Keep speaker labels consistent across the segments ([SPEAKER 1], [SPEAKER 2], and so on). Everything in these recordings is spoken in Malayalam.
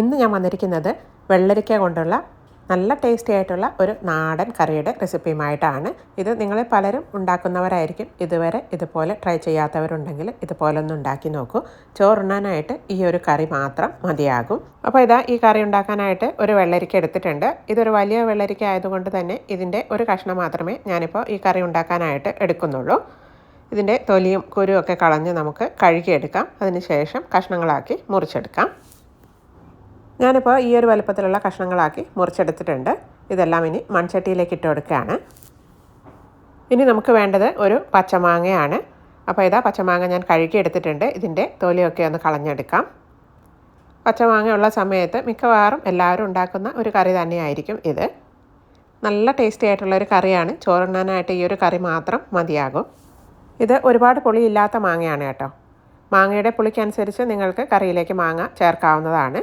[SPEAKER 1] ഇന്ന് ഞാൻ വന്നിരിക്കുന്നത് വെള്ളരിക്ക കൊണ്ടുള്ള നല്ല ടേസ്റ്റി ആയിട്ടുള്ള ഒരു നാടൻ കറിയുടെ റെസിപ്പിയുമായിട്ടാണ് ഇത് നിങ്ങളെ പലരും ഉണ്ടാക്കുന്നവരായിരിക്കും. ഇതുവരെ ഇതുപോലെ ട്രൈ ചെയ്യാത്തവരുണ്ടെങ്കിൽ ഇതുപോലെ ഒന്ന് ഉണ്ടാക്കി നോക്കൂ. ചോറുണ്ണാനായിട്ട് ഈ ഒരു കറി മാത്രം മതിയാകും. അപ്പോൾ ഇതാ ഈ കറി ഉണ്ടാക്കാനായിട്ട് ഒരു വെള്ളരിക്ക എടുത്തിട്ടുണ്ട്. ഇതൊരു വലിയ വെള്ളരിക്ക ആയതുകൊണ്ട് തന്നെ ഇതിന്റെ ഒരു കഷ്ണം മാത്രമേ ഞാനിപ്പോൾ ഈ കറി ഉണ്ടാക്കാനായിട്ട് എടുക്കുന്നുള്ളൂ. ഇതിന്റെ തൊലിയും കുരുവൊക്കെ കളഞ്ഞ് നമുക്ക് കഴുകിയെടുക്കാം. അതിനുശേഷം കഷ്ണങ്ങളാക്കി മുറിച്ചെടുക്കാം. ഞാനിപ്പോൾ ഈ ഒരു വലുപ്പത്തിലുള്ള കഷ്ണങ്ങളാക്കി മുറിച്ചെടുത്തിട്ടുണ്ട്. ഇതെല്ലാം ഇനി മൺചട്ടിയിലേക്ക് ഇട്ട് കൊടുക്കുകയാണ്. ഇനി നമുക്ക് വേണ്ടത് ഒരു പച്ചമാങ്ങയാണ്. അപ്പോൾ ഇതാ പച്ചമാങ്ങ ഞാൻ കഴുകി എടുത്തിട്ടുണ്ട്. ഇതിന്റെ തൊലിയൊക്കെ ഒന്ന് കളഞ്ഞെടുക്കാം. പച്ചമാങ്ങ ഉള്ള സമയത്ത് മിക്കവാറും എല്ലാവരും ഉണ്ടാക്കുന്ന ഒരു കറി തന്നെയായിരിക്കും ഇത്. നല്ല ടേസ്റ്റി ആയിട്ടുള്ള ഒരു കറിയാണ്. ചോറുണ്ണാനായിട്ട് ഈ ഒരു കറി മാത്രം മതിയാകും. ഇത് ഒരുപാട് പുളിയില്ലാത്ത മാങ്ങയാണ് കേട്ടോ. മാങ്ങയുടെ പുളിക്കനുസരിച്ച് നിങ്ങൾക്ക് കറിയിലേക്ക് മാങ്ങ ചേർക്കാവുന്നതാണ്.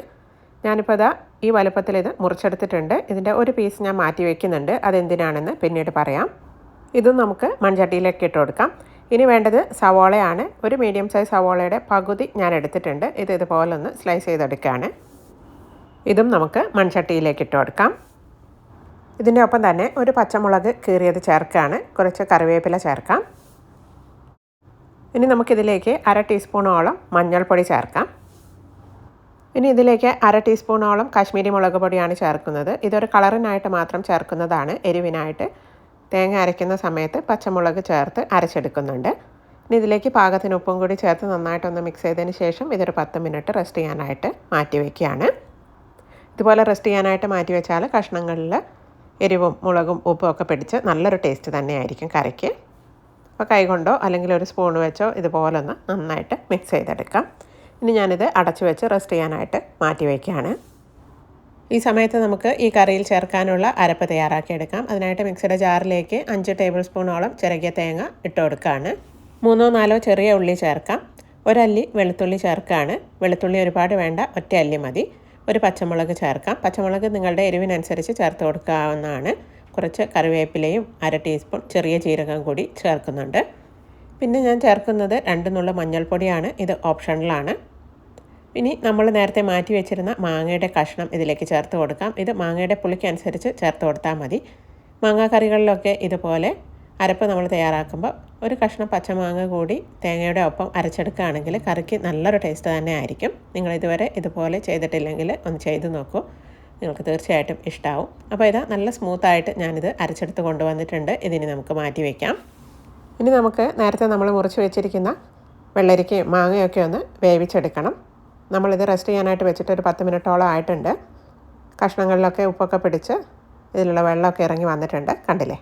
[SPEAKER 1] ഞാനിപ്പോൾ ഇതാ ഈ വലുപ്പത്തിൽ ഇത് മുറിച്ചെടുത്തിട്ടുണ്ട്. ഇതിന്റെ ഒരു പീസ് ഞാൻ മാറ്റി വയ്ക്കുന്നുണ്ട് അതെന്തിനാണെന്ന് പിന്നീട് പറയാം. ഇതും നമുക്ക് മൺചട്ടിയിലേക്ക് ഇട്ട് കൊടുക്കാം. ഇനി വേണ്ടത് സവോളയാണ്. ഒരു മീഡിയം സൈസ് സവോളയുടെ പകുതി ഞാൻ എടുത്തിട്ടുണ്ട്. ഇത് ഇതുപോലെ ഒന്ന് സ്ലൈസ് ചെയ്തെടുക്കുകയാണ് ഇതും നമുക്ക് മൺചട്ടിയിലേക്ക് ഇട്ട് കൊടുക്കാം. ഇതിന്റെ ഒപ്പം തന്നെ ഒരു പച്ചമുളക് കീറിയത് ചേർക്കുകയാണ് കുറച്ച് കറിവേപ്പില ചേർക്കാം. ഇനി നമുക്കിതിലേക്ക് അര ടീസ്പൂണോളം മഞ്ഞൾപ്പൊടി ചേർക്കാം. ഇനി ഇതിലേക്ക് അര ടീസ്പൂണോളം കാശ്മീരി മുളക് പൊടിയാണ് ചേർക്കുന്നത്. ഇതൊരു കളറിനായിട്ട് മാത്രം ചേർക്കുന്നതാണ്. എരിവിനായിട്ട് തേങ്ങ അരയ്ക്കുന്ന സമയത്ത് പച്ചമുളക് ചേർത്ത് അരച്ചെടുക്കുന്നുണ്ട്. ഇനി ഇതിലേക്ക് പാകത്തിന് ഉപ്പും കൂടി ചേർത്ത് നന്നായിട്ടൊന്ന് മിക്സ് ചെയ്തതിന് ശേഷം ഇതൊരു പത്ത് മിനിറ്റ് റെസ്റ്റ് ചെയ്യാനായിട്ട് മാറ്റി വയ്ക്കുകയാണ് ഇതുപോലെ റെസ്റ്റ് ചെയ്യാനായിട്ട് മാറ്റി വെച്ചാൽ കഷ്ണങ്ങളിൽ എരിവും മുളകും ഉപ്പും ഒക്കെ പിടിച്ച് നല്ലൊരു ടേസ്റ്റ് തന്നെയായിരിക്കും കറിക്ക്. അപ്പോൾ കൈകൊണ്ടോ അല്ലെങ്കിൽ ഒരു സ്പൂൺ വെച്ചോ ഇതുപോലൊന്ന് നന്നായിട്ട് മിക്സ് ചെയ്തെടുക്കാം. ഇനി ഞാനിത് അടച്ചു വെച്ച് റെസ്റ്റ് ചെയ്യാനായിട്ട് മാറ്റി വയ്ക്കുകയാണ്. ഈ സമയത്ത് നമുക്ക് ഈ കറിയിൽ ചേർക്കാനുള്ള അരപ്പ് തയ്യാറാക്കിയെടുക്കാം അതിനായിട്ട് മിക്സിയുടെ ജാറിലേക്ക് അഞ്ച് ടേബിൾ സ്പൂണോളം ചിരകിയ തേങ്ങ ഇട്ട് കൊടുക്കുകയാണ്. മൂന്നോ നാലോ ചെറിയ ഉള്ളി ചേർക്കാം. ഒരല്ലി വെളുത്തുള്ളി ചേർക്കുകയാണ്. വെളുത്തുള്ളി ഒരുപാട് വേണ്ട ഒറ്റ അല്ലി മതി. ഒരു പച്ചമുളക് ചേർക്കാം. പച്ചമുളക് നിങ്ങളുടെ എരിവിനനുസരിച്ച് ചേർത്ത് കൊടുക്കാവുന്നതാണ്. കുറച്ച് കറിവേപ്പിലയും അര ടീസ്പൂൺ ചെറിയ ജീരകം കൂടി ചേർക്കുന്നുണ്ട്. പിന്നെ ഞാൻ ചേർക്കുന്നത് രണ്ട് നുള്ള മഞ്ഞൾപ്പൊടിയാണ്. ഇത് ഓപ്ഷണലാണ്. ഇനി നമ്മൾ നേരത്തെ മാറ്റി വെച്ചിരുന്ന മാങ്ങയുടെ കഷ്ണം ഇതിലേക്ക് ചേർത്ത് കൊടുക്കാം. ഇത് മാങ്ങയുടെ പുളിക്കനുസരിച്ച് ചേർത്ത് കൊടുത്താൽ മതി. മാങ്ങാ കറികളിലൊക്കെ ഇതുപോലെ അരപ്പ് നമ്മൾ തയ്യാറാക്കുമ്പോൾ ഒരു കഷ്ണം പച്ചമാങ്ങ കൂടി തേങ്ങയുടെ ഒപ്പം അരച്ചെടുക്കുകയാണെങ്കിൽ കറിക്ക് നല്ലൊരു ടേസ്റ്റ് തന്നെ ആയിരിക്കും. നിങ്ങൾ ഇതുവരെ ഇതുപോലെ ചെയ്തിട്ടില്ലെങ്കിൽ ഒന്ന് ചെയ്ത് നോക്കൂ. നിങ്ങൾക്ക് തീർച്ചയായിട്ടും ഇഷ്ടമാവും അപ്പോൾ ഇതാ നല്ല സ്മൂത്തായിട്ട് ഞാനിത് അരച്ചെടുത്ത് കൊണ്ടുവന്നിട്ടുണ്ട്. ഇതിനി നമുക്ക് മാറ്റി വയ്ക്കാം ഇനി നമുക്ക് നേരത്തെ നമ്മൾ മുറിച്ച് വെച്ചിരിക്കുന്ന വെള്ളരിക്കയും മാങ്ങയൊക്കെ ഒന്ന് വേവിച്ചെടുക്കണം. നമ്മളിത് റെസ്റ്റ് ചെയ്യാനായിട്ട് വെച്ചിട്ട് ഒരു പത്ത് മിനിറ്റോളം ആയിട്ടുണ്ട്. കഷ്ണങ്ങളിലൊക്കെ ഉപ്പൊക്കെ പിടിച്ച് ഇതിലുള്ള വെള്ളമൊക്കെ ഇറങ്ങി വന്നിട്ടുണ്ട്. കണ്ടില്ലേ?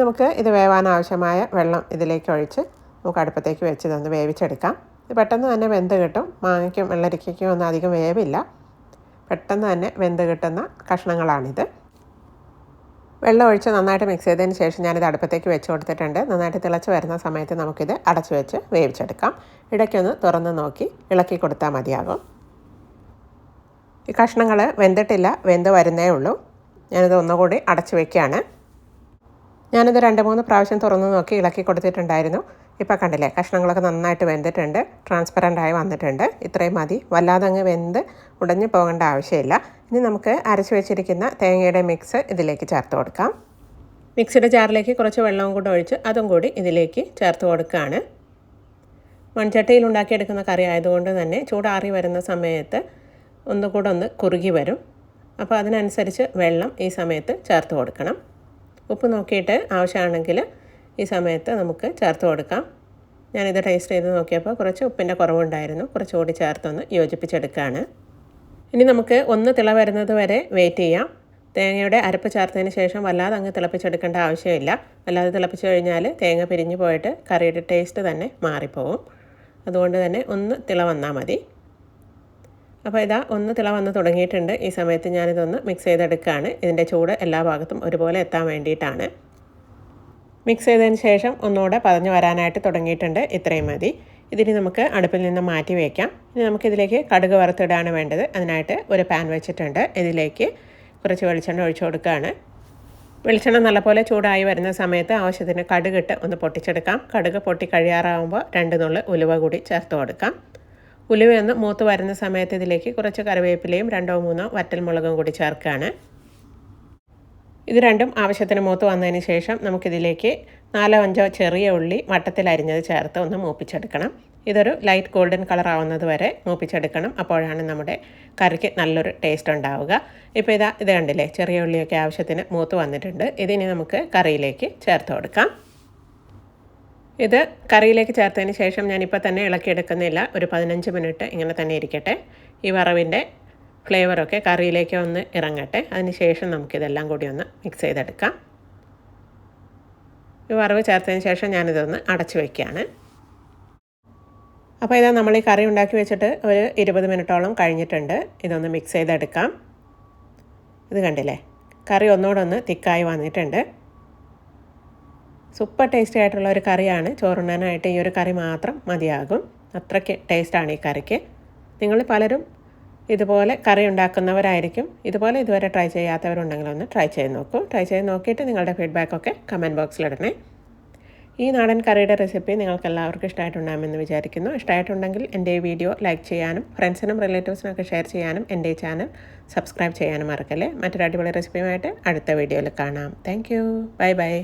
[SPEAKER 1] നമുക്ക് ഇത് വേവാൻ ആവശ്യമായ വെള്ളം ഇതിലേക്ക് ഒഴിച്ച് നമുക്ക് അടുപ്പത്തേക്ക് വെച്ച് ഇതൊന്ന് വേവിച്ചെടുക്കാം. ഇത് പെട്ടെന്ന് തന്നെ വെന്ത് കിട്ടും. മാങ്ങയ്ക്കും വെള്ളരിക്കയ്ക്കും ഒന്നും അധികം വേവില്ല. പെട്ടെന്ന് തന്നെ വെന്ത് കിട്ടുന്ന കഷ്ണങ്ങളാണിത്. വെള്ളം ഒഴിച്ച് നന്നായിട്ട് മിക്സ് ചെയ്തതിന് ശേഷം ഞാനിത് അടുപ്പത്തേക്ക് വെച്ച് കൊടുത്തിട്ടുണ്ട്. നന്നായിട്ട് തിളച്ച് വരുന്ന സമയത്ത് നമുക്കിത് അടച്ചു വെച്ച് വേവിച്ചെടുക്കാം. ഇടയ്ക്കൊന്ന് തുറന്ന് നോക്കി ഇളക്കി കൊടുത്താൽ മതിയാകും. ഈ കഷ്ണങ്ങൾ വെന്തിട്ടില്ല വെന്ത് വരുന്നേ ഉള്ളൂ. ഞാനിത് ഒന്നുകൂടി അടച്ചു വയ്ക്കുകയാണ് ഞാനിത് രണ്ട് മൂന്ന് പ്രാവശ്യം തുറന്ന് നോക്കി ഇളക്കി കൊടുത്തിട്ടുണ്ടായിരുന്നു. ഇപ്പോൾ കണ്ടില്ലേ കഷ്ണങ്ങളൊക്കെ നന്നായിട്ട് വെന്തിട്ടുണ്ട് ട്രാൻസ്പെറന്റ് ആയി വന്നിട്ടുണ്ട്. ഇത്രയും മതി. വല്ലാതെ അങ്ങ് വെന്ത് ഉടഞ്ഞു പോകേണ്ട ആവശ്യമില്ല. ഇനി നമുക്ക് അരച്ച് വെച്ചിരിക്കുന്ന തേങ്ങയുടെ മിക്സ് ഇതിലേക്ക് ചേർത്ത് കൊടുക്കാം. മിക്സിയുടെ ജാറിലേക്ക് കുറച്ച് വെള്ളവും കൂടെ ഒഴിച്ച് അതും കൂടി ഇതിലേക്ക് ചേർത്ത് കൊടുക്കുകയാണ്. മൺചട്ടിയിൽ ഉണ്ടാക്കിയെടുക്കുന്ന കറി ആയതുകൊണ്ട് തന്നെ ചൂടാറി വരുന്ന സമയത്ത് ഒന്നുകൂടെ ഒന്ന് കുറുകി വരും. അപ്പോൾ അതിനനുസരിച്ച് വെള്ളം ഈ സമയത്ത് ചേർത്ത് കൊടുക്കണം. ഉപ്പ് നോക്കിയിട്ട് ആവശ്യമാണെങ്കിൽ ഈ സമയത്ത് നമുക്ക് ചേർത്ത് കൊടുക്കാം. ഞാനിത് ടേസ്റ്റ് ചെയ്ത് നോക്കിയപ്പോൾ കുറച്ച് ഉപ്പിന്റെ കുറവുണ്ടായിരുന്നു. കുറച്ചുകൂടി ചേർത്തൊന്ന് യോജിപ്പിച്ചെടുക്കുകയാണ് ഇനി നമുക്ക് ഒന്ന് തിള വരുന്നത് വരെ വെയിറ്റ് ചെയ്യാം. തേങ്ങയുടെ അരപ്പ് ചേർത്തതിന് ശേഷം വല്ലാതെ അങ്ങ് തിളപ്പിച്ചെടുക്കേണ്ട ആവശ്യമില്ല. അല്ലാതെ തിളപ്പിച്ച് കഴിഞ്ഞാൽ തേങ്ങ പിരിഞ്ഞു പോയിട്ട് കറിയുടെ ടേസ്റ്റ് തന്നെ മാറിപ്പോവും. അതുകൊണ്ട് തന്നെ ഒന്ന് തിള വന്നാൽ മതി. അപ്പോൾ ഇതാ ഒന്ന് തിള വന്ന് തുടങ്ങിയിട്ടുണ്ട്. ഈ സമയത്ത് ഞാനിതൊന്ന് മിക്സ് ചെയ്തെടുക്കുകയാണ്. ഇതിന്റെ ചൂട് എല്ലാ ഭാഗത്തും ഒരുപോലെ എത്താൻ വേണ്ടിയിട്ടാണ്. മിക്സ് ചെയ്തതിന് ശേഷം ഒന്നുകൂടെ പതഞ്ഞ് വരാനായിട്ട് തുടങ്ങിയിട്ടുണ്ട്. ഇത്രയും മതി. ഇതിന് നമുക്ക് അടുപ്പിൽ നിന്ന് മാറ്റി വയ്ക്കാം ഇനി നമുക്കിതിലേക്ക് കടുക് വറുത്തിടാണ് വേണ്ടത്. അതിനായിട്ട് ഒരു പാൻ വെച്ചിട്ടുണ്ട്. ഇതിലേക്ക് കുറച്ച് വെളിച്ചെണ്ണ ഒഴിച്ചു കൊടുക്കുകയാണ്. വെളിച്ചെണ്ണ നല്ലപോലെ ചൂടായി വരുന്ന സമയത്ത് ആവശ്യത്തിന് കടുകിട്ട് ഒന്ന് പൊട്ടിച്ചെടുക്കാം. കടുക് പൊട്ടി കഴിയാറാവുമ്പോൾ രണ്ട് നുള്ളി ഉലുവ കൂടി ചേർത്ത് കൊടുക്കാം. ഉലുവയൊന്ന് മൂത്ത് വരുന്ന സമയത്ത് ഇതിലേക്ക് കുറച്ച് കറിവേപ്പിലയും രണ്ടോ മൂന്നോ വറ്റൽമുളകും കൂടി ചേർക്കുകയാണ്. ഇത് രണ്ടും ആവശ്യത്തിന് മൂത്ത് വന്നതിന് ശേഷം നമുക്കിതിലേക്ക് നാലോ അഞ്ചോ ചെറിയ ഉള്ളി വട്ടത്തിൽ അരിഞ്ഞത് ചേർത്ത് ഒന്ന് മൂപ്പിച്ചെടുക്കണം. ഇതൊരു ലൈറ്റ് ഗോൾഡൻ കളർ ആവുന്നത് വരെ മൂപ്പിച്ചെടുക്കണം. അപ്പോഴാണ് നമ്മുടെ കറിക്ക് നല്ലൊരു ടേസ്റ്റ് ഉണ്ടാവുക. ഇപ്പോൾ ഇതാ ഇത് കണ്ടില്ലേ ചെറിയ ഉള്ളിയൊക്കെ ആവശ്യത്തിന് മൂത്ത് വന്നിട്ടുണ്ട്. ഇതിനി നമുക്ക് കറിയിലേക്ക് ചേർത്ത് കൊടുക്കാം. ഇത് കറിയിലേക്ക് ചേർത്തതിന് ശേഷം ഞാനിപ്പോൾ തന്നെ ഇളക്കിയെടുക്കുന്നില്ല. ഒരു പതിനഞ്ച് മിനിറ്റ് ഇങ്ങനെ തന്നെ ഇരിക്കട്ടെ. ഈ വറവിന്റെ ഫ്ലേവറൊക്കെ കറിയിലേക്ക് ഒന്ന് ഇറങ്ങട്ടെ. അതിന് ശേഷം നമുക്കിതെല്ലാം കൂടി ഒന്ന് മിക്സ് ചെയ്തെടുക്കാം. ഈ വറവ് ചേർത്തതിന് ശേഷം ഞാനിതൊന്ന് അടച്ചു വയ്ക്കുകയാണ് അപ്പോൾ ഇതാ നമ്മൾ ഈ കറി ഉണ്ടാക്കി വെച്ചിട്ട് ഒരു ഇരുപത് മിനിറ്റോളം കഴിഞ്ഞിട്ടുണ്ട്. ഇതൊന്ന് മിക്സ് ചെയ്തെടുക്കാം. ഇത് കണ്ടില്ലേ? കറി ഒന്നുകൂടെ ഒന്ന് തിക്കായി വന്നിട്ടുണ്ട്. സൂപ്പർ ടേസ്റ്റി ആയിട്ടുള്ള ഒരു കറിയാണ്. ചോറുണ്ണാനായിട്ട് ഈ ഒരു കറി മാത്രം മതിയാകും. അത്രയ്ക്ക് ടേസ്റ്റാണ് ഈ കറിക്ക്. നിങ്ങൾ പലരും ഇതുപോലെ കറി ഉണ്ടാക്കുന്നവരായിരിക്കും. ഇതുപോലെ ഇതുവരെ ട്രൈ ചെയ്യാത്തവരുണ്ടെങ്കിൽ ഒന്ന് ട്രൈ ചെയ്ത് നോക്കൂ. ട്രൈ ചെയ്ത് നോക്കിയിട്ട് നിങ്ങളുടെ ഫീഡ്ബാക്കൊക്കെ കമന്റ് ബോക്സിലിടണേ ഈ നാടൻ കറിയുടെ റെസിപ്പി നിങ്ങൾക്ക് എല്ലാവർക്കും ഇഷ്ടമായിട്ടുണ്ടാകുമെന്ന് വിചാരിക്കുന്നു. ഇഷ്ടമായിട്ടുണ്ടെങ്കിൽ എന്റെ ഈ വീഡിയോ ലൈക്ക് ചെയ്യാനും ഫ്രണ്ട്സിനും റിലേറ്റീവ്സിനൊക്കെ ഷെയർ ചെയ്യാനും എന്റെ ഈ ചാനൽ സബ്സ്ക്രൈബ് ചെയ്യാനും മറക്കല്ലേ. മറ്റൊരു അടിപൊളി റെസിപ്പിയുമായിട്ട് അടുത്ത വീഡിയോയിൽ കാണാം. Thank bye bye